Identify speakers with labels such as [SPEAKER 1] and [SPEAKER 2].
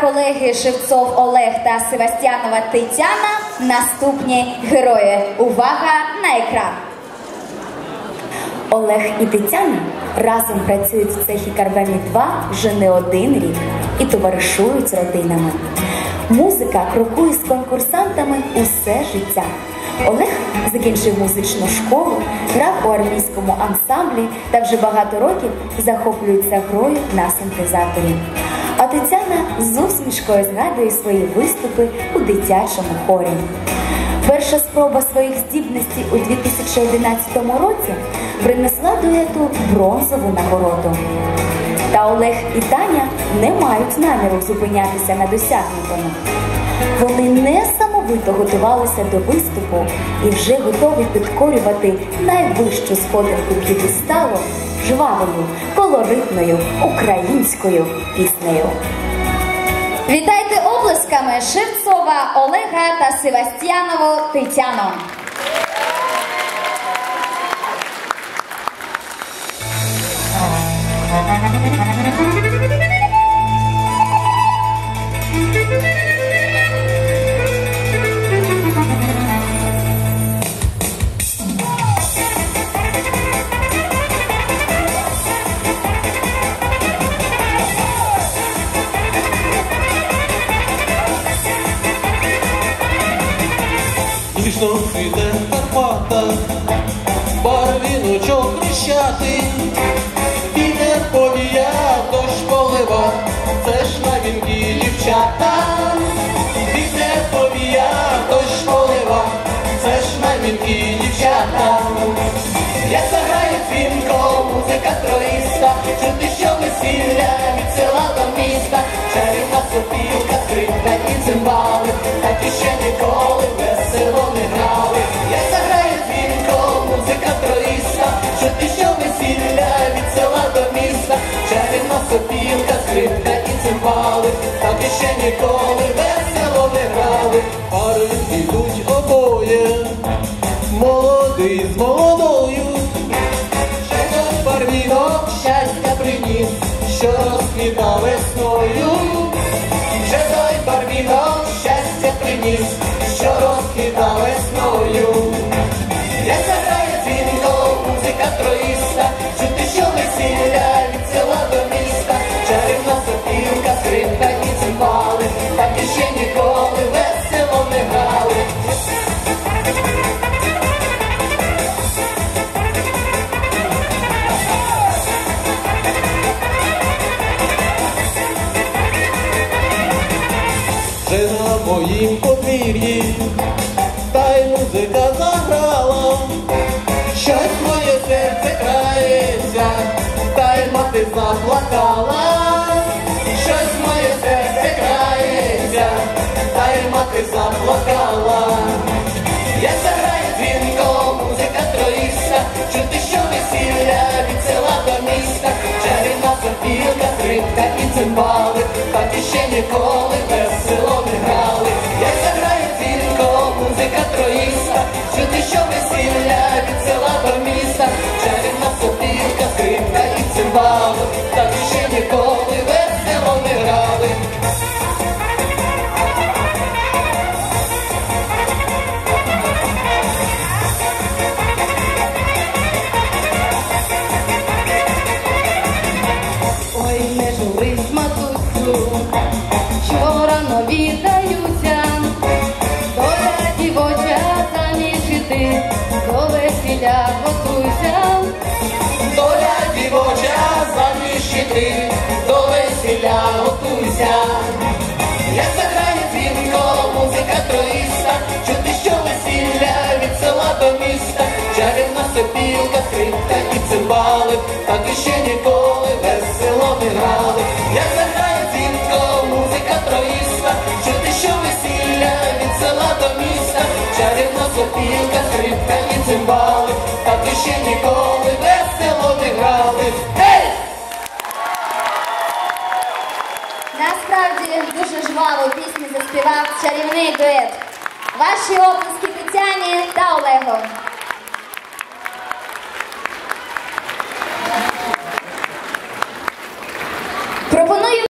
[SPEAKER 1] колеги Шевцов Олег та Севастьянова Тетяна наступні герої. Увага на екран! Олег і Тетяна разом працюють в цехі Карбамі 2 вже не один рік і товаришують з родинами. Музика крокує з конкурсантами усе життя. Олег закінчив музичну школу, грав у армійському ансамблі та вже багато років захоплюється грою на синтезаторі. Тетяна з усмішкою згадує свої виступи у дитячому хорі. Перша спроба своїх здібностей у 2011 році принесла дуету бронзову нагороду. Та Олег і Таня не мають наміру зупинятися на досягнутому. Вони несамовито готувалися до виступу і вже готові підкорювати найвищу сходинку п'єдесталу жвавою, колоритною українською піснею. Вітайте облесками Шевцова Олега та Севастьянову Тетяну.
[SPEAKER 2] Вічно цвіте в Карпатах, барвіночок хрещатий, Вітер повіяв, дощ полива, це ж на вінки дівчата. Вітер повіяв, дощ полива, це ж на вінки дівчата. Як заграє дзвінко, музика троїста, і так такі ще ніколи весело не грали. Пари йдуть обоє, молодий з молодою. Чекай парвінок щастя приніс, що розквітав весною. Моїм подвір'ї, та й музика заграла, щось моє серце крається, та й мати заплакала, щось моє серце крається, та й мати заплакала. Як заграє дзвінко, музика троїста, чути, що весілля від села до міста, чарівна сопілка, скрипка і цимбали, так і ще ніколи весело грали.
[SPEAKER 3] Ой,
[SPEAKER 2] села міста, чарівна сопілка, скрипка і цимбали, так і ще ніколи весело не грали. Як заграє дзвінко, музика троїста, чути, що весілля від села до міста, чарівна сопілка, скрипка і цимбали, так і ще ніколи весело не грали.
[SPEAKER 1] Насправді дуже жваву пісню заспівав чарівний дует. Ваші оплески Тетяні та Олегу.